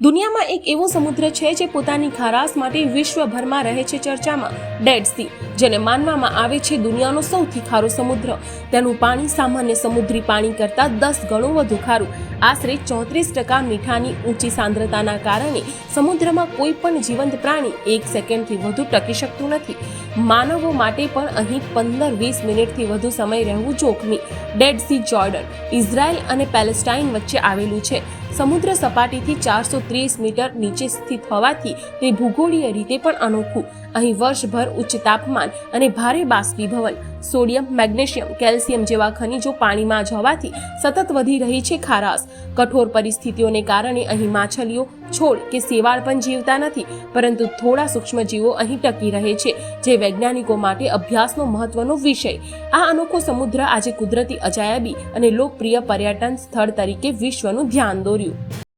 દુનિયામાં એક એવો સમુદ્ર છે જે પોતાની ખારાશ માટે વિશ્વભરમાં રહે છે ચર્ચામાં ડેડ સી જેને માનવામાં આવે છે દુનિયાનો સૌથી ખારો સમુદ્ર. તેનું પાણી સામાન્ય સમુદ્રી પાણી કરતાં દસ ગણું વધુ ખારું. આશરે ચોત્રીસ ટકા મીઠાની ઊંચી સાંદ્રતાના કારણે સમુદ્રમાં કોઈ પણ જીવંત પ્રાણી એક સેકન્ડથી વધુ ટકી શકતું નથી. માનવો માટે પણ અહીં પંદર વીસ મિનિટથી વધુ સમય રહેવું જોખમી. ડેડ સી જોર્ડન ઇઝરાયલ અને પેલેસ્ટાઇન વચ્ચે આવેલું છે. સમુદ્ર સપાટીથી ચારસો ત્રીસ મીટર નીચે સ્થિત હોવાથી તે ભૂગોળીય રીતે પણ અનોખું. અહીં વર્ષભર ઉચ્ચ તાપમાન અને ભારે બાષ્પીભવન, સોડિયમ, મેગ્નેશિયમ, કેલ્શિયમ જેવા ખનિજો પાણીમાં જ હોવાથી સતત વધી રહી છે ખારાશ. કઠોર પરિસ્થિતિઓને કારણે અહીં માછલીઓ, છોડ કે શેવાળ પણ જીવતા નથી, પરંતુ થોડા સૂક્ષ્મજીવો અહીં ટકી રહે છે, જે વૈજ્ઞાનિકો માટે અભ્યાસનો મહત્વનો વિષય. આ અનોખો સમુદ્ર આજે કુદરતી અજાયબી અને લોકપ્રિય પર્યટન સ્થળ તરીકે વિશ્વનું ધ્યાન દોર્યું.